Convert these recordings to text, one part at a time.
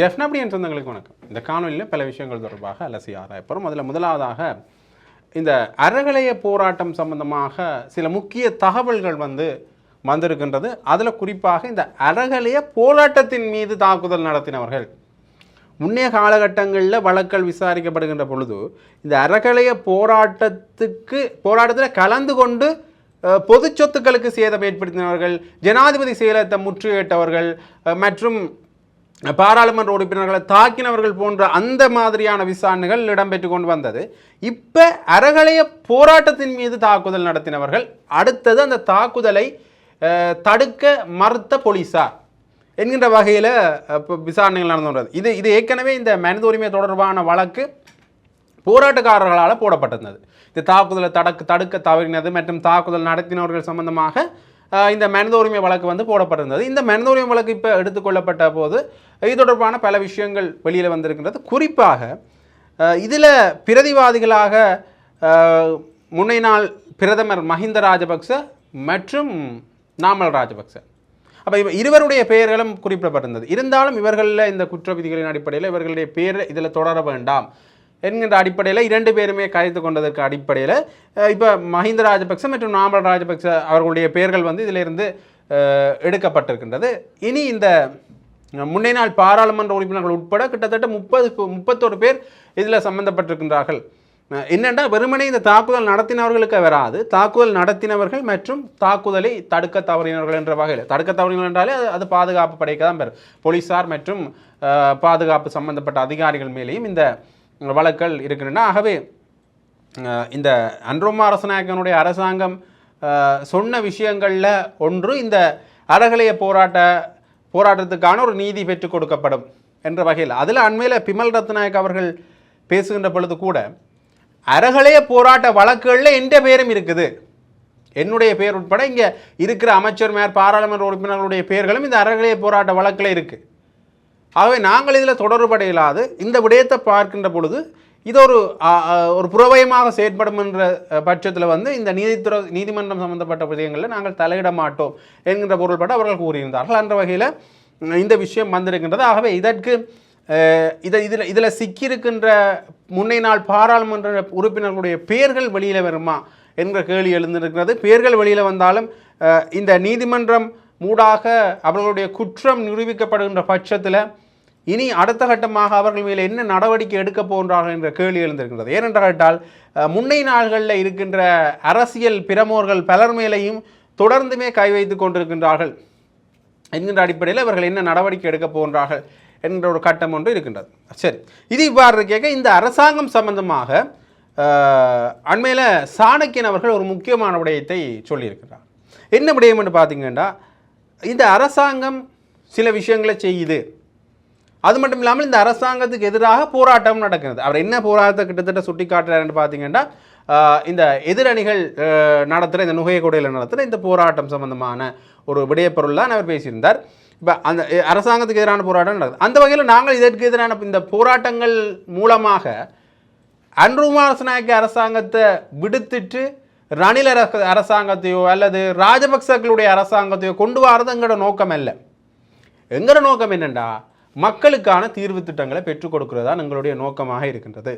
ஜெஃப்னப்டியன் சொந்தங்களுக்கு வணக்கம். இந்த காணொலியில் பல விஷயங்கள் தொடர்பாக அலசி ஆராயப்படும் அதில் முதலாவதாக இந்த அறகலைய போராட்டம் சம்பந்தமாக சில முக்கிய தகவல்கள் வந்து வந்திருக்கின்றது. அதில் குறிப்பாக இந்த அறகலைய போராட்டத்தின் மீது தாக்குதல் நடத்தினவர்கள். முன்னைய காலகட்டங்களில் வழக்கல் விசாரிக்கப்படுகின்ற பொழுது இந்த அறகலைய போராட்டத்துக்கு போராட்டத்தில் கலந்து கொண்டு பொது சொத்துக்களுக்கு சேதம் ஏற்படுத்தினவர்கள் ஜனாதிபதி செயலகத்தை முற்றுகையிட்டவர்கள் மற்றும் பாராளுமன்ற உறுப்பினர்களை தாக்கினவர்கள் போன்ற அந்த மாதிரியான விசாரணைகள் இடம்பெற்று கொண்டு வந்தது. இப்போ அறகலைய போராட்டத்தின் மீது தாக்குதல் நடத்தினவர்கள் அடுத்தது அந்த தாக்குதலை தடுக்க மறுத்த போலீஸார் என்கின்ற வகையில் இப்போ விசாரணைகள் நடந்து வந்தது இது இது ஏற்கனவே இந்த மனித உரிமை தொடர்பான வழக்கு போராட்டக்காரர்களால் போடப்பட்டிருந்தது. இந்த தாக்குதலை தடுக்க தடுக்க தவறினது மற்றும் தாக்குதல் நடத்தினவர்கள் சம்பந்தமாக இந்த மனித உரிமை வழக்கு வந்து போடப்பட்டிருந்தது. இந்த மனித உரிமை வழக்கு இப்போ எடுத்துக்கொள்ளப்பட்ட போது இது தொடர்பான பல விஷயங்கள் வெளியில் வந்திருக்கின்றது. குறிப்பாக இதில் பிரதிவாதிகளாக முன்னை நாள் பிரதமர் மஹிந்த ராஜபக்ச மற்றும் நாமல் ராஜபக்ச. அப்போ இவ இருவருடைய பெயர்களும் குறிப்பிடப்பட்டிருந்தது. இருந்தாலும் இவர்களில் இந்த குற்ற விதிகளின் அடிப்படையில் இவர்களுடைய பேர் இதில் தொடர வேண்டாம். என்கின்ற அடிப்படையில் இரண்டு பேருமே கரைத்து கொண்டதற்கு அடிப்படையில் இப்போ மஹிந்த ராஜபக்ச மற்றும் நாமல் ராஜபக்ச அவர்களுடைய பெயர்கள் வந்து இதிலிருந்து எடுக்கப்பட்டிருக்கின்றது. இனி இந்த முன்னே நாள் பாராளுமன்ற உறுப்பினர்கள் உட்பட கிட்டத்தட்ட முப்பது முப்பத்தொரு பேர் இதில் சம்பந்தப்பட்டிருக்கின்றார்கள். என்னென்னா வெறுமனே இந்த தாக்குதல் நடத்தினவர்களுக்கு வராது. தாக்குதல் நடத்தினவர்கள் மற்றும் தாக்குதலை தடுக்க தவறினவர்கள் என்ற வகையில் தடுக்க தவறினர்கள் என்றாலே அது அது பாதுகாப்பு படைக்க தான் பெறும் போலீஸார் மற்றும் பாதுகாப்பு சம்பந்தப்பட்ட அதிகாரிகள் மேலேயும் இந்த வழக்கள் இருக்கின்றன. ஆகவே இந்த அன்ரோமா அரசநாயக்கனுடைய அரசாங்கம் சொன்ன விஷயங்களில் ஒன்று இந்த அறகலைய போராட்ட போராட்டத்துக்கான ஒரு நீதி பெற்றுக் கொடுக்கப்படும் என்ற வகையில். அதில் அண்மையில் பிமல் ரத்நாயக் அவர்கள் பேசுகின்ற பொழுது கூட அறகலைய போராட்ட வழக்குகளில் எந்த பேரும் இருக்குது. என்னுடைய பெயர் உட்பட இங்கே இருக்கிற அமைச்சர் மேயர் பாராளுமன்ற உறுப்பினர்களுடைய பெயர்களும் இந்த அறகலைய போராட்ட வழக்கில் இருக்குது ஆகவே நாங்கள் இதில் தொடர்படையில்லாது இந்த விடயத்தை பார்க்கின்ற பொழுது இது ஒரு ஒரு புறவயமாக செயற்படும் என்ற பட்சத்தில் வந்து இந்த நீதித்துறை நீதிமன்றம் சம்பந்தப்பட்ட விஷயங்களில் நாங்கள் தலையிட மாட்டோம் என்கின்ற பொருள்பட அவர்கள் கூறியிருந்தார்கள். அந்த வகையில் இந்த விஷயம் வந்திருக்கின்றது. ஆகவே இதற்கு இதை இதில் இதில் சிக்கியிருக்கின்ற முன்னை நாள் பாராளுமன்ற உறுப்பினர்களுடைய பெயர்கள் வெளியில் வருமா என்கிற கேள்வி எழுந்திருக்கிறது. பெயர்கள் வெளியில் வந்தாலும் இந்த நீதிமன்றம் மூடாக அவர்களுடைய குற்றம் நிரூபிக்கப்படுகின்ற பட்சத்தில் இனி அடுத்த கட்டமாக அவர்கள் மேலே என்ன நடவடிக்கை எடுக்க போன்றார்கள் என்ற கேள்வி எழுந்திருக்கின்றது. ஏனென்று கேட்டால் முன்னை நாள்களில் இருக்கின்ற அரசியல் பிரமோர்கள் பலர் மேலேயும் தொடர்ந்துமே கை வைத்துக் கொண்டிருக்கின்றார்கள். என்கின்ற அடிப்படையில் இவர்கள் என்ன நடவடிக்கை எடுக்க போன்றார்கள் என்கின்ற ஒரு கட்டம் ஒன்று இருக்கின்றது. சரி இது இவ்வாறு கேட்க இந்த அரசாங்கம் சம்பந்தமாக அண்மையில் சாணக்கியன் அவர்கள் ஒரு முக்கியமான விடயத்தை சொல்லியிருக்கிறார். என்ன விடயம் என்று பார்த்தீங்கன்னா இந்த அரசாங்கம் சில விஷயங்களை செய்யுது. அது மட்டும் இல்லாமல் இந்த அரசாங்கத்துக்கு எதிராக போராட்டம் நடக்கிறது. அவர் என்ன போராட்டத்தை கிட்டத்தட்ட சுட்டி காட்டுறாருன்னு பார்த்தீங்கன்னா இந்த எதிரணிகள் நடத்துகிற இந்த நுகையகொடையில் நடத்துகிற இந்த போராட்டம் சம்பந்தமான ஒரு விடயப்பொருள் தான் அவர் பேசியிருந்தார். இப்போ அந்த அரசாங்கத்துக்கு எதிரான போராட்டம் நடக்குது. அந்த வகையில் நாங்கள் இதற்கு எதிரான இந்த போராட்டங்கள் மூலமாக அன்ருமார் நாயக்க அரசாங்கத்தை விடுத்துட்டு ரணில் அரசாங்கத்தையோ அல்லது ராஜபக்சர்களுடைய அரசாங்கத்தையோ கொண்டு வரது எங்களோட நோக்கம் அல்ல. எங்களோட நோக்கம் என்னென்னா மக்களுக்கான தீர்வு திட்டங்களை பெற்றுக் கொடுக்கிறது தான் எங்களுடைய நோக்கமாக இருக்கின்றது.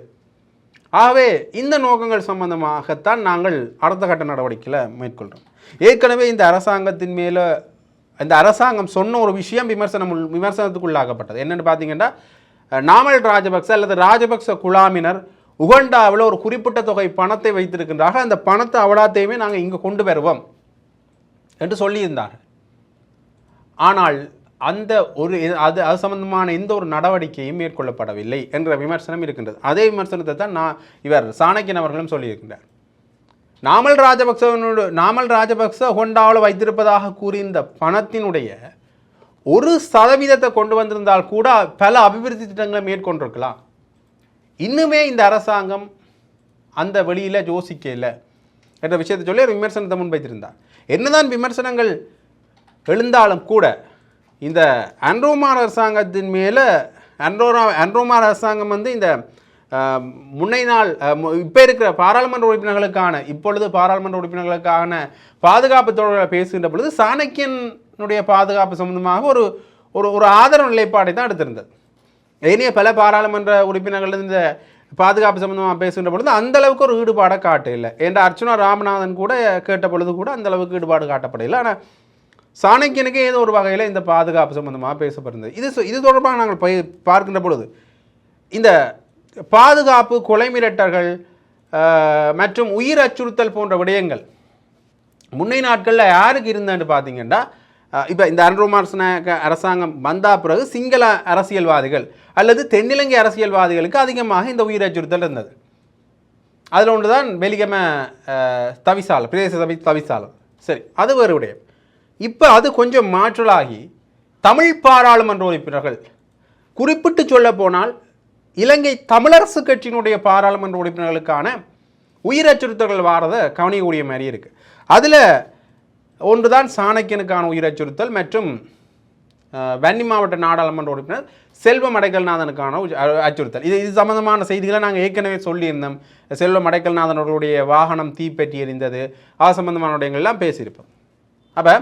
ஆகவே இந்த நோக்கங்கள் சம்பந்தமாகத்தான் நாங்கள் அடுத்த கட்ட நடவடிக்கையில் மேற்கொள்கிறோம் ஏற்கனவே இந்த அரசாங்கத்தின் மேலே இந்த அரசாங்கம் சொன்ன ஒரு விஷயம் விமர்சனம் உள்- என்னென்னு பார்த்தீங்கன்னா நாமல் ராஜபக்ச அல்லது ராஜபக்ச குழாமினர் உகண்டாவில் ஒரு குறிப்பிட்ட தொகை பணத்தை வைத்திருக்கின்றார்கள். அந்த பணத்தை அவலாத்தையுமே நாங்கள் இங்கே கொண்டு வருவோம் என்று சொல்லியிருந்தார்கள். ஆனால் அந்த ஒரு அது அது சம்பந்தமான எந்த ஒரு நடவடிக்கையும் மேற்கொள்ளப்படவில்லை என்ற விமர்சனம் இருக்கின்றது. அதே விமர்சனத்தை தான் நான் இவர் சாணக்கியன் அவர்களும் சொல்லியிருக்கின்றார். நாமல் ராஜபக்சவனோடு நாமல் ராஜபக்ச ஹொண்டாவில் வைத்திருப்பதாக கூறியிருந்த இந்த பணத்தினுடைய ஒரு சதவீதத்தை கொண்டு வந்திருந்தால் கூட பல அபிவிருத்தி திட்டங்களை மேற்கொண்டிருக்கலாம். இன்னுமே இந்த அரசாங்கம் அந்த வெளியில் யோசிக்கல என்ற விஷயத்தை சொல்லி ஒரு விமர்சனத்தை முன்வைத்திருந்தார். என்னதான் விமர்சனங்கள் எழுந்தாலும் கூட இந்த அன்ரோமார் அரசாங்கத்தின் மேலே அன்ரோரா அன்ரோமார் அரசாங்கம் வந்து இந்த முன்னை நாள் இப்போ இருக்கிற பாராளுமன்ற உறுப்பினர்களுக்கான இப்பொழுது பாராளுமன்ற உறுப்பினர்களுக்கான பாதுகாப்பு தொடர்பில் பேசுகின்ற பொழுது சாணக்கியனுடைய பாதுகாப்பு சம்பந்தமாக ஒரு ஒரு ஒரு ஆதரவு நிலைப்பாடை தான் எடுத்திருந்தது. ஏனைய பல பாராளுமன்ற உறுப்பினர்கள் இந்த பாதுகாப்பு சம்பந்தமாக பேசுகின்ற பொழுது அந்த அளவுக்கு ஒரு ஈடுபாடை காட்டவில்லை. என்ற அர்ச்சுனா ராமநாதன் கூட கேட்ட பொழுது கூட அந்த அளவுக்கு ஈடுபாடு காட்டப்படவில்லை. ஆனால் சாணக்கியனுக்கு ஏதோ ஒரு வகையில் இந்த பாதுகாப்பு சம்பந்தமாக பேசப்படுது இது இது தொடர்பாக நாங்கள் பய பார்க்கின்ற பொழுது இந்த பாதுகாப்பு கொலை மிரட்டல்கள் மற்றும் உயிர் அச்சுறுத்தல் போன்ற விடயங்கள் முன்னை நாட்களில் யாருக்கு இருந்தேன்னு பார்த்தீங்கன்னா இப்போ இந்த அன்ரோமார்ஸ் அரசாங்கம் வந்தா பிறகு சிங்கள அரசியல்வாதிகள் அல்லது தென்னிலங்கை அரசியல்வாதிகளுக்கு அதிகமாக இந்த உயிர் அச்சுறுத்தல் இருந்தது. அதில் ஒன்று தான் வெலிகம தவிசாலம் பிரதேச தவி தவிசாலம். சரி அது வேறு விடயம். இப்போ அது கொஞ்சம் மாற்றலாகி தமிழ் பாராளுமன்ற உறுப்பினர்கள் குறிப்பிட்டு சொல்ல போனால் இலங்கை தமிழரசு கட்சியினுடைய பாராளுமன்ற உறுப்பினர்களுக்கான உயிர் அச்சுறுத்தல்கள் வாரதை கவனிக்கக்கூடிய மாதிரி இருக்குது அதில் ஒன்று தான் சாணக்கியனுக்கான உயிர் அச்சுறுத்தல் மற்றும் வன்னி மாவட்ட நாடாளுமன்ற உறுப்பினர் செல்வம் அடைக்கல்நாதனுக்கான அச்சுறுத்தல். இது இது சம்பந்தமான செய்திகளை நாங்கள் ஏற்கனவே சொல்லியிருந்தோம். செல்வம் அடைக்கல்நாதன் அவர்களுடைய வாகனம் தீப்பெட்டி எறிந்தது. அது சம்பந்தமான விடயங்கள்லாம் பேசியிருப்போம். அப்போ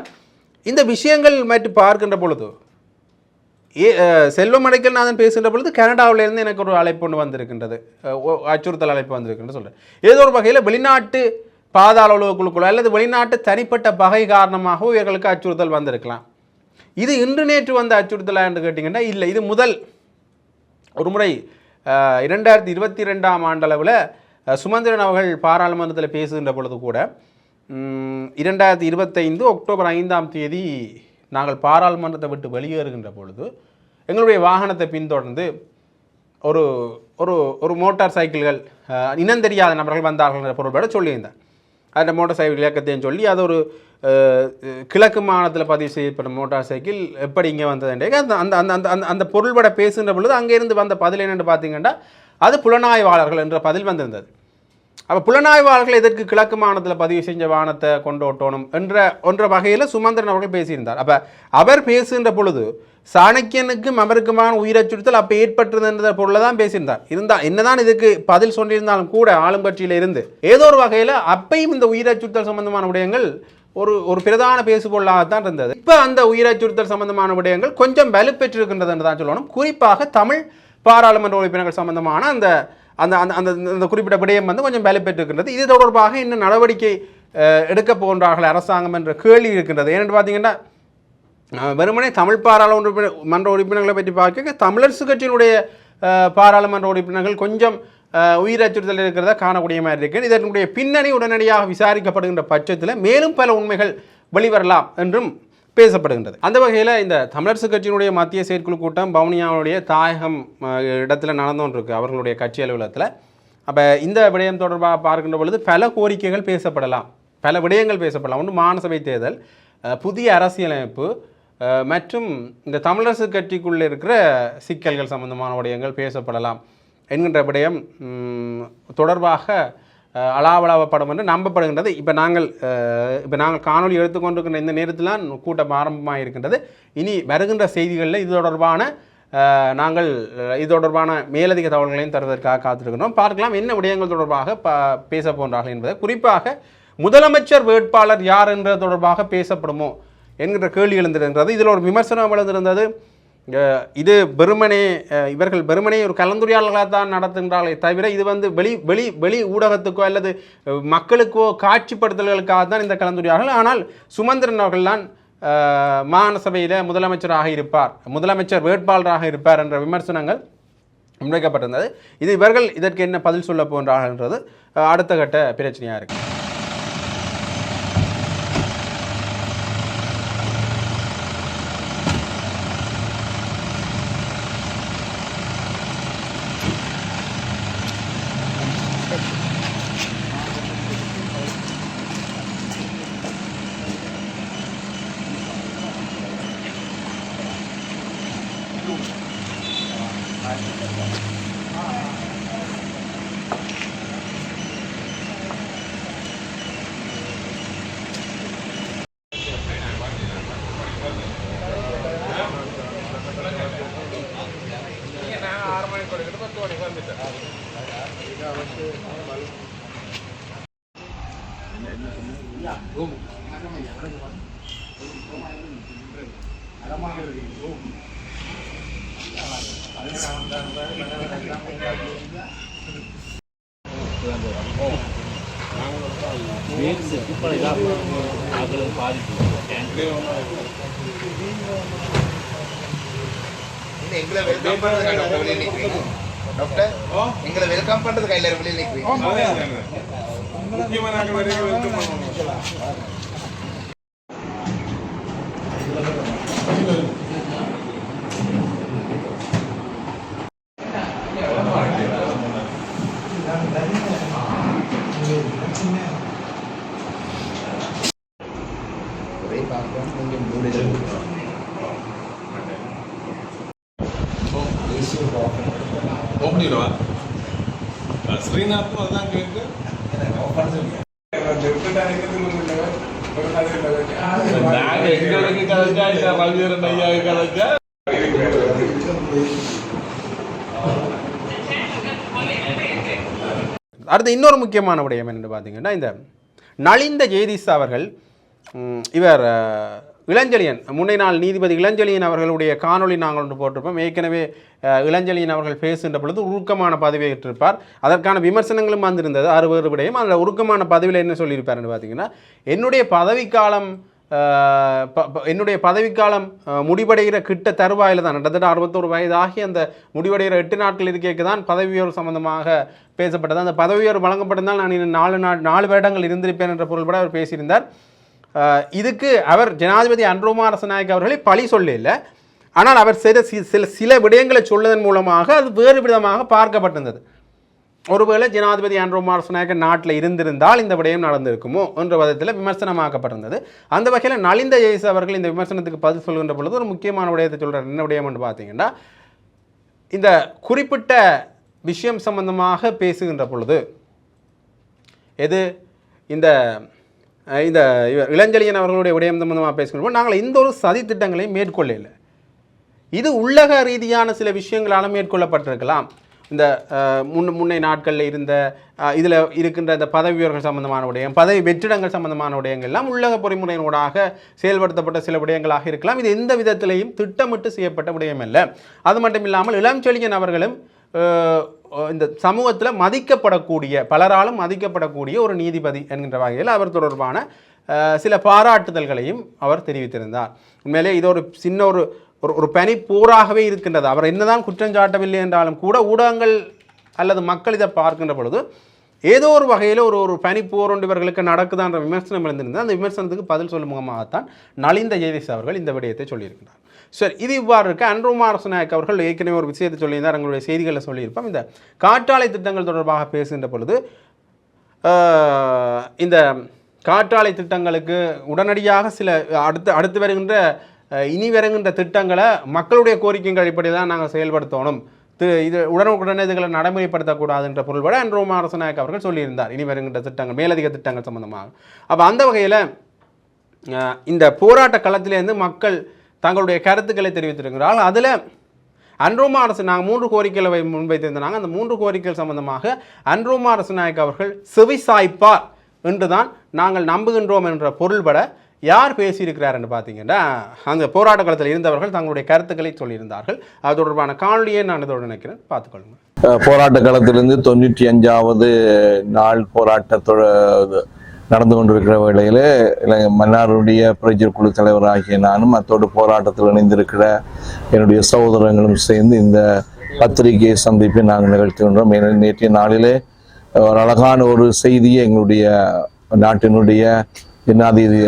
இந்த விஷயங்கள் மட்டும் பார்க்கின்ற பொழுது ஏ அஹ், செல்வம் அடைக்கல்நாதன் பேசுகின்ற பொழுது கனடாவிலேருந்து எனக்கு ஒரு அழைப்பு ஒன்று வந்திருக்கின்றது. அச்சுறுத்தல் அழைப்பு வந்திருக்குன்னு சொல்கிறேன் ஏதோ ஒரு வகையில் வெளிநாட்டு பாதாள உலக அல்லது வெளிநாட்டு தனிப்பட்ட பகை காரணமாக இவர்களுக்கு அச்சுறுத்தல் வந்திருக்கலாம். இது இன்று நேற்று வந்த அச்சுறுத்தலா என்று கேட்டிங்கன்னா இல்லை. இது முதல் ஒரு முறை இரண்டாயிரத்தி இருபத்தி ரெண்டாம் ஆண்டளவில் சுமந்திரன் அவர்கள் பாராளுமன்றத்தில் பேசுகின்ற பொழுது கூட இரண்டாயிரத்தி இருபத்தைந்து அக்டோபர் ஐந்தாம் தேதி நாங்கள் பாராளுமன்றத்தை விட்டு வெளியேறுகின்ற பொழுது எங்களுடைய வாகனத்தை பின்தொடர்ந்து ஒரு ஒரு ஒரு மோட்டார் சைக்கிள்கள் இனந்தெரியாத இனம் தெரியாத நபர்கள் வந்தார்கள் என்ற பொருள்பட சொல்லியிருந்தேன் அந்த மோட்டார் சைக்கிள் இயக்கத்தையும் சொல்லி அது ஒரு கிழக்கு மாநிலத்தில் பதிவு செய்யப்பட்ட மோட்டார் சைக்கிள் எப்படி இங்கே வந்ததுன்றே அந்த அந்த அந்த அந்த அந்த அந்த பொருள்பட பேசுகின்ற பொழுது அங்கேருந்து வந்த பதில் என்னென்னு பார்த்தீங்கன்னா அது புலனாய்வாளர்கள் என்ற பதில் வந்திருந்தது. அப்போ புலனாய்வாளர்கள் எதற்கு கிழக்கு மாநிலத்தில் பதிவு செஞ்ச வானத்தை கொண்டு ஓட்டணும் என்ற ஒன்ற வகையில் சுமந்திரன் அவர்கள் பேசியிருந்தார். அப்போ அவர் பேசுகின்ற பொழுது சாணக்கியனுக்கும் அவருக்குமான உயிரச்சுறுத்தல் அப்போ ஏற்பட்டிருந்த பொருளை தான் பேசியிருந்தார். இருந்தால் என்னதான் இதுக்கு பதில் சொல்லியிருந்தாலும் கூட ஆளுங்கட்சியில் இருந்து ஏதோ ஒரு வகையில் அப்பையும் இந்த உயிரச்சுறுத்தல் சம்பந்தமான விடயங்கள் ஒரு ஒரு பிரதான பேசுபொருளாகத்தான் இருந்தது. இப்போ அந்த உயிரச்சுறுத்தல் சம்பந்தமான விடயங்கள் கொஞ்சம் வலுப்பெற்றிருக்கின்றது என்று தான் சொல்லணும். குறிப்பாக தமிழ் பாராளுமன்ற உறுப்பினர்கள் சம்பந்தமான அந்த அந்த அந்த அந்த அந்த குறிப்பிட்ட விடயம் வந்து கொஞ்சம் வேலை பெற்றிருக்கின்றது. இது தொடர்பாக இன்னும் நடவடிக்கை எடுக்க போகின்றார்கள் அரசாங்கம் என்ற கேள்வி இருக்கின்றது. ஏனென்று பார்த்தீங்கன்னா வெறுமனே தமிழ் பாராளுமன்ற உறுப்பினர் மன்ற உறுப்பினர்களை பற்றி பார்க்க தமிழரசு கட்சியினுடைய பாராளுமன்ற உறுப்பினர்கள் கொஞ்சம் உயிர் அச்சுறுத்தல் இருக்கிறத காணக்கூடிய மாதிரி இருக்கு. இதனுடைய பின்னணி உடனடியாக விசாரிக்கப்படுகின்ற பட்சத்தில் மேலும் பல உண்மைகள் வெளிவரலாம் என்றும் பேசப்படுகின்றது. அந்த வகையில் இந்த தமிழரசு கட்சியினுடைய மத்திய செயற்குழு கூட்டம் பவுனியாவுடைய தாயகம் இடத்துல நடந்து அவர்களுடைய கட்சி அலுவலகத்தில். அப்போ இந்த விடயம் தொடர்பாக பார்க்கின்ற பொழுது பல கோரிக்கைகள் பேசப்படலாம். பல விடயங்கள் பேசப்படலாம். ஒன்று மாநசபை தேர்தல் புதிய அரசியலமைப்பு மற்றும் இந்த தமிழரசு கட்சிக்குள்ளே இருக்கிற சிக்கல்கள் சம்பந்தமான விடயங்கள் பேசப்படலாம் என்கின்ற விடயம் தொடர்பாக அலாவலாவ படம் என்று நம்பப்படுகின்றது. இப்போ நாங்கள் இப்போ நாங்கள் காணொளி எடுத்துக்கொண்டிருக்கின்ற இந்த நேரத்தில் கூட்டம் ஆரம்பமாக இருக்கின்றது இனி வருகின்ற செய்திகளில் இது தொடர்பான நாங்கள் இது தொடர்பான மேலதிக தகவல்களையும் தருவதற்காக காத்திருக்கிறோம் பார்க்கலாம் என்ன விடயங்கள் தொடர்பாக ப பேச போன்றார்கள் என்பதை. குறிப்பாக முதலமைச்சர் வேட்பாளர் யார் என்ற தொடர்பாக பேசப்படுமோ என்கின்ற கேள்வி எழுந்திருக்கிறது இதில் ஒரு விமர்சனம் எழுந்திருந்தது. இது பெருமனே இவர்கள் பெருமனே ஒரு கலந்துரையாளர்களாக தான் நடத்துகின்றார்களே தவிர இது வந்து வெளி வெளி வெளி ஊடகத்துக்கோ அல்லது மக்களுக்கோ காட்சிப்படுத்தல்களுக்காக தான் இந்த கலந்துரையாடல் ஆனால் சுமந்திரன் அவர்கள்தான் அஹ், முதலமைச்சராக இருப்பார். முதலமைச்சர் வேட்பாளராக இருப்பார் என்ற விமர்சனங்கள் முன்வைக்கப்பட்டிருந்தது. இது இவர்கள் இதற்கு என்ன பதில் சொல்ல போன்றார்கள்ன்றது அஹ், அடுத்த கட்ட பிரச்சனையாக ஓம் எங்களை வெல்கம் பண்றது கையில வெளியே நிக்கிறீங்க டாக்டர் எங்களை வெல்கம் பண்றது கையில வெளியே நிக்கிறீங்க ஒரே அடுத்து இன்னொரு முக்கியமான விடயம் என்னென்னு பார்த்தீங்கன்னா இந்த நலிந்த ஜெயதீஷ் அவர்கள் இவர் இளஞ்செழியன் முன்னை நாள் நீதிபதி இளஞ்செழியன் அவர்களுடைய காணொளி நாங்கள் ஒன்று போட்டிருப்போம். ஏற்கனவே இளஞ்செழியன் அவர்கள் பேசுகின்ற பொழுது உருக்கமான பதவியை ஏற்றிருப்பார். அதற்கான விமர்சனங்களும் வந்திருந்தது. அறுபது விடயம். அதில் உருக்கமான பதவியில் என்ன சொல்லியிருப்பார்னு பார்த்தீங்கன்னா என்னுடைய பதவிக்காலம் என்னுடைய பதவிக்காலம் முடிவடைகிற கிட்ட தருவாயில் தான். கிட்டத்தட்ட அறுபத்தோரு வயதாகி அந்த முடிவடைகிற எட்டு நாட்கள் இருக்கைக்கு தான் பதவி உயர்வு சம்பந்தமாக பேசப்பட்டது. அந்த பதவி உயர்வு வழங்கப்பட்டிருந்தால் நான் இன்னும் நாலு நாள் நாலு வருடங்கள் இருந்திருப்பேன் என்ற பொருள்பட அவர் பேசியிருந்தார். இதுக்கு அவர் ஜனாதிபதி அன்ருமார் அரசநாயக் அவர்களை பழி சொல்லல ஆனால் அவர் சில சில சில விடயங்களை சொல்வதன் மூலமாக அது வேறு விதமாக பார்க்கப்பட்டிருந்தது. ஒருவேளை ஜனாதிபதி ஆண்ட்ரோ மார்சனாக நாட்டில் இருந்திருந்தால் இந்த விடயம் நடந்திருக்குமோ என்ற விதத்தில் விமர்சனமாக்கப்பட்டிருந்தது. அந்த வகையில் நலிந்த ஜெயஸ் அவர்கள் இந்த விமர்சனத்துக்கு பதில் சொல்கின்ற பொழுது ஒரு முக்கியமான விடயத்தை சொல்கிறார் என்ன விடயம்னு பார்த்தீங்கன்னா இந்த குறிப்பிட்ட விஷயம் சம்பந்தமாக பேசுகின்ற பொழுது எது? இந்த இந்த இவர் இளஞ்செழியன் அவர்களுடைய விடயம் சம்பந்தமாக பேசுகின்ற நாங்கள் இந்த ஒரு சதி திட்டங்களையும் மேற்கொள்ளலை இது உள்ளக ரீதியான சில விஷயங்களால் மேற்கொள்ளப்பட்டிருக்கலாம். இந்த முன் முன்னை நாட்களில் இருந்த இதில் இருக்கின்ற இந்த பதவி உயர்வுகள் சம்பந்தமான விடயம் பதவி வெற்றிடங்கள் சம்பந்தமான விடயங்கள்லாம் உள்ளக பொறிமுறையினூடாக செயல்படுத்தப்பட்ட சில விடயங்களாக இருக்கலாம். இது எந்த விதத்திலையும் திட்டமிட்டு செய்யப்பட்ட விடயம் அல்ல அது மட்டும் இல்லாமல் இளம் செழியன் அவர்களும் இந்த சமூகத்தில் மதிக்கப்படக்கூடிய பலராலும் மதிக்கப்படக்கூடிய ஒரு நீதிபதி என்கின்ற வகையில் அவர் தொடர்பான சில பாராட்டுதல்களையும் அவர் தெரிவித்திருந்தார். உண்மையிலே இது ஒரு சின்ன ஒரு ஒரு ஒரு பனி போராகவே இருக்கின்றது. அவர் என்னதான் குற்றம் சாட்டவில்லை என்றாலும் கூட ஊடகங்கள் அல்லது மக்கள் இதை பார்க்கின்ற பொழுது ஏதோ ஒரு வகையில் ஒரு ஒரு பனி போர் ஒன்று இவர்களுக்கு நடக்குதான்ற விமர்சனம் எழுந்திருந்தால் அந்த விமர்சனத்துக்கு பதில் சொல்லும் முகமாகத்தான் நலிந்த ஜெயதீஷ் அவர்கள் இந்த விடயத்தை சொல்லியிருக்கிறார். சரி இது இவ்வாறு இருக்க. அன்ருமார் அரசநாயக் அவர்கள் ஏற்கனவே ஒரு விஷயத்தை சொல்லியிருந்தார். எங்களுடைய செய்திகளில் சொல்லியிருப்போம். இந்த காற்றாலை திட்டங்கள் தொடர்பாக பேசுகின்ற பொழுது இந்த காற்றாலை திட்டங்களுக்கு உடனடியாக சில அடுத்து அடுத்து வருகின்ற இனி திட்டங்களை மக்களுடைய கோரிக்கைகள் அடிப்படையில் தான் நாங்கள் செயல்படுத்தணும் இது உடனுக்குடனே இதுகளை நடைமுறைப்படுத்தக்கூடாதுன்ற பொருள்பட அன்ரோமா அரசநாயக் அவர்கள் சொல்லியிருந்தார். இனி வருகின்ற திட்டங்கள் மேலதிக திட்டங்கள் சம்பந்தமாக. அப்போ அந்த வகையில் இந்த போராட்ட களத்திலேருந்து மக்கள் தங்களுடைய கருத்துக்களை தெரிவித்திருக்கிறார்கள். அதில் அன்ரோமா அரசு நாங்கள் மூன்று கோரிக்கைகளை வை- முன்வைத்திருந்தாங்க அந்த மூன்று கோரிக்கைகள் சம்பந்தமாக அன்ரோமா அரசு நாயக் அவர்கள் செவிசாய்ப்பார் என்று தான் நாங்கள் நம்புகின்றோம் என்ற பொருள்பட யார் பேசியிருக்கிறாருன்னு பார்த்தீங்கன்னா அந்த போராட்ட களத்தில் இருந்தவர்கள் தங்களுடைய கருத்துக்களை சொல்லியிருந்தார்கள். அது தொடர்பான காணொலியை நான் இதோடு நினைக்கிறேன் பார்த்துக்கொள்ளுங்க. போராட்ட களத்திலிருந்து தொண்ணூற்றி அஞ்சாவது நாள் போராட்டத்தோட நடந்து கொண்டிருக்கிற வேளையில் மன்னாருடைய பிரஜர் குழு தலைவராகிய நானும் அத்தோடு போராட்டத்தில் இணைந்திருக்கிற என்னுடைய சகோதரங்களும் சேர்ந்து இந்த பத்திரிகை சந்திப்பை நாங்கள் நிகழ்த்துகின்றோம் ஏனெனில் நேற்றைய நாளிலே ஒரு அழகான ஒரு செய்தியை எங்களுடைய நாட்டினுடைய ஜனாதிபதி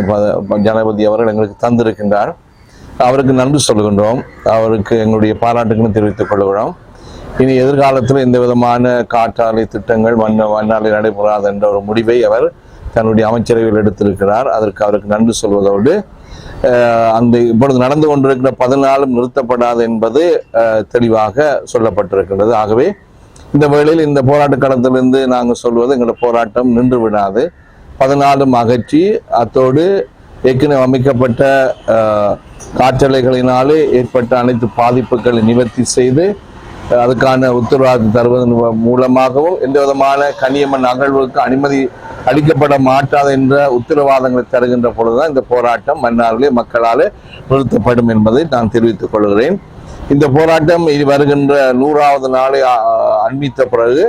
ஜனாதிபதி அவர்கள் எங்களுக்கு தந்திருக்கின்றார். அவருக்கு நன்றி சொல்கின்றோம். அவருக்கு எங்களுடைய பாராட்டுகளும் தெரிவித்துக் கொள்கிறோம். இனி எதிர்காலத்தில் எந்த விதமான காற்றாலை திட்டங்கள் மண் மண்ணாலை நடைபெறாது என்ற ஒரு முடிவை அவர் தன்னுடைய அமைச்சரவையில் எடுத்திருக்கிறார். அதற்கு அவருக்கு நன்றி சொல்வதோடு அந்த இப்பொழுது நடந்து கொண்டிருக்கிற பதினாலும் நிறுத்தப்படாது என்பது தெளிவாக சொல்லப்பட்டிருக்கின்றது. ஆகவே இந்த வேளையில் இந்த போராட்ட களத்திலிருந்து நாங்கள் சொல்வது எங்களோட போராட்டம் நின்று விடாது. பதினாலும் அகற்றி அத்தோடு ஏற்கனவே அமைக்கப்பட்ட காற்றலைகளினாலே ஏற்பட்ட அனைத்து பாதிப்புகளை நிவர்த்தி செய்து அதுக்கான உத்தரவாதம் தருவதன் மூலமாகவும் எந்த விதமான கனியமன் அகழ்வுக்கு அனுமதி அளிக்கப்பட மாட்டாது என்ற உத்தரவாதங்களை தருகின்ற பொழுதுதான் இந்த போராட்டம் மன்னாரிலே மக்களால் நிறுத்தப்படும் என்பதை நான் தெரிவித்துக் கொள்கிறேன். இந்த போராட்டம் இனி வருகின்ற நூறாவது நாளை அண்மித்த பிறகு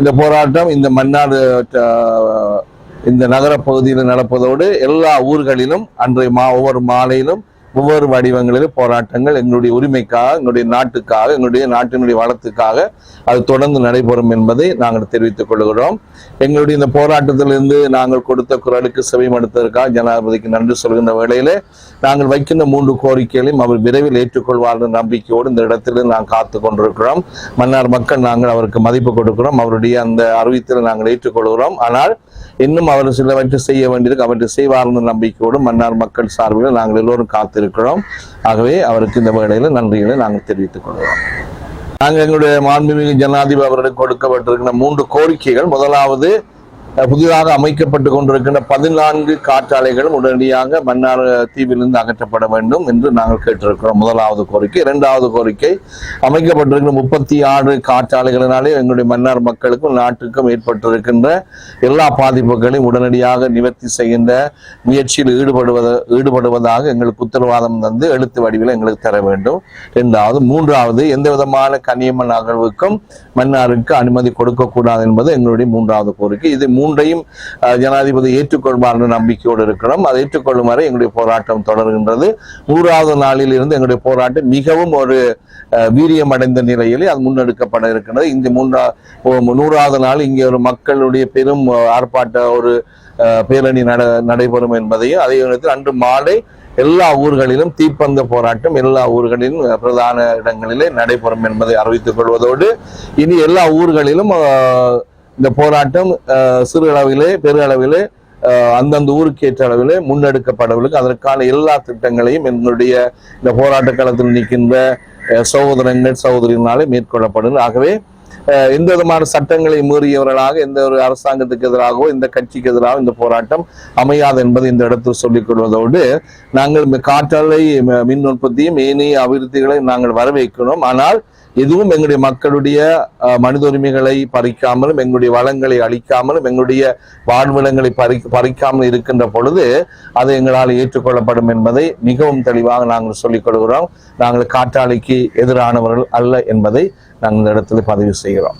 இந்த போராட்டம் இந்த மன்னார் இந்த நகர பகுதியில் நடப்பதோடு எல்லா ஊர்களிலும் அன்றைய மா ஒவ்வொரு மாலையிலும் ஒவ்வொரு வடிவங்களிலும் போராட்டங்கள் எங்களுடைய உரிமைக்காக எங்களுடைய நாட்டுக்காக எங்களுடைய நாட்டினுடைய வளத்துக்காக அது தொடர்ந்து நடைபெறும் என்பதை நாங்கள் தெரிவித்துக் கொள்கிறோம். எங்களுடைய இந்த போராட்டத்திலிருந்து நாங்கள் கொடுத்த குரலுக்கு செவிமடுத்ததற்காக ஜனாதிபதிக்கு நன்றி சொல்கின்ற வேளையிலே நாங்கள் வைக்கின்ற மூன்று கோரிக்கைகளையும் அவர் விரைவில் ஏற்றுக்கொள்வார் என்ற நம்பிக்கையோடு இந்த இடத்தில் நாங்கள் காத்து கொண்டிருக்கிறோம். மன்னார் மக்கள் நாங்கள் அவருக்கு மதிப்பு கொடுக்கிறோம். அவருடைய அந்த அறிவித்தலை நாங்கள் ஏற்றுக்கொள்கிறோம். ஆனால் இன்னும் அவர் சிலவற்றை செய்ய வேண்டியது அவற்றை செய்வார் என்ற நம்பிக்கையோடு மன்னார் மக்கள் சார்பில் நாங்கள் எல்லோரும் காத்திருக்கிறோம். ஆகவே அவருக்கு இந்த வேளையில் நன்றிகளை நாங்கள் தெரிவித்துக் கொள்கிறோம். நாங்கள் எங்களுடைய மாண்புமிகு ஜனாதிபதி அவர்களுக்கு கொடுக்கப்பட்டிருக்கிற மூன்று கோரிக்கைகள். முதலாவது புதிதாக அமைக்கப்பட்டு கொண்டிருக்கின்ற பதினான்கு காற்றாலைகளும் உடனடியாக மன்னார் தீவிலிருந்து அகற்றப்பட வேண்டும் என்று நாங்கள் கேட்டிருக்கிறோம். முதலாவது கோரிக்கை. இரண்டாவது கோரிக்கை அமைக்கப்பட்டிருக்கிற முப்பத்தி ஆறு காற்றாலைகளினாலே எங்களுடைய மன்னார் மக்களுக்கும் நாட்டுக்கும் ஏற்பட்டிருக்கின்ற எல்லா பாதிப்புகளையும் உடனடியாக நிவர்த்தி செய்கின்ற முயற்சியில் ஈடுபடுவத ஈடுபடுவதாக எங்களுக்கு உத்தரவாதம் தந்து எழுத்து வடிவில் எங்களுக்கு தர வேண்டும். இரண்டாவது மூன்றாவது எந்த விதமான கனியம்மன் அகழ்வுக்கும் மன்னாருக்கு அனுமதி கொடுக்கக்கூடாது என்பது எங்களுடைய மூன்றாவது கோரிக்கை. இது மூன்றையும் ஜனாதிபதி ஏற்றுக்கொள்வார் என்ற நம்பிக்கையோடு இருக்கிறோம். அதை ஏற்றுக்கொள்ளும் வரை எங்களுடைய போராட்டம் தொடர்கின்றது. நூறாவது நாளில் இருந்து எங்களுடைய போராட்டம் மிகவும் ஒரு வீரியம் வீரியமடைந்த நிலையில் அது முன்னெடுக்கப்பட இருக்கின்றது. இந்த மூன்றா நூறாவது நாள் இங்கே ஒரு மக்களுடைய பெரும் ஆர்ப்பாட்ட ஒரு பேரணி நட நடைபெறும் என்பதையும் அதே நேரத்தில் அன்று மாலை எல்லா ஊர்களிலும் தீப்பந்த போராட்டம் எல்லா ஊர்களிலும் பிரதான இடங்களிலே நடைபெறும் என்பதை அறிவித்துக் கொள்வதோடு இனி எல்லா ஊர்களிலும் இந்த போராட்டம் சிறு அளவிலே பெரு அளவிலே அந்தந்த ஊருக்கு ஏற்ற அளவிலே முன்னெடுக்கப்படவில்லை அதற்கான எல்லா திட்டங்களையும் என்னுடைய இந்த போராட்ட களத்தில் நிற்கின்ற சகோதரங்கள் சகோதரிகளாலே மேற்கொள்ளப்படும் ஆகவே எந்த விதமான சட்டங்களை மீறியவர்களாக எந்த ஒரு அரசாங்கத்துக்கு எதிராகவோ இந்த கட்சிக்கு எதிராக இந்த போராட்டம் அமையாது என்பதை இந்த இடத்தில் சொல்லிக் கொள்வதோடு நாங்கள் மி- மின் உற்பத்தியும் ஏனைய அபிவிருத்திகளையும் நாங்கள் வரவேற்கிறோம் ஆனால் எதுவும் எங்களுடைய மக்களுடைய மனித உரிமைகளை பறிக்காமலும் எங்களுடைய வளங்களை அழிக்காமலும் எங்களுடைய வாழ்விடங்களை பறி பறிக்காமல் இருக்கின்ற பொழுது அது எங்களால் ஏற்றுக்கொள்ளப்படும் என்பதை மிகவும் தெளிவாக நாங்கள் சொல்லிக் கொள்கிறோம். நாங்கள் காற்றாலைக்கு எதிரானவர்கள் அல்ல என்பதை நாங்கள் இந்த இடத்துல பதிவு செய்கிறோம்.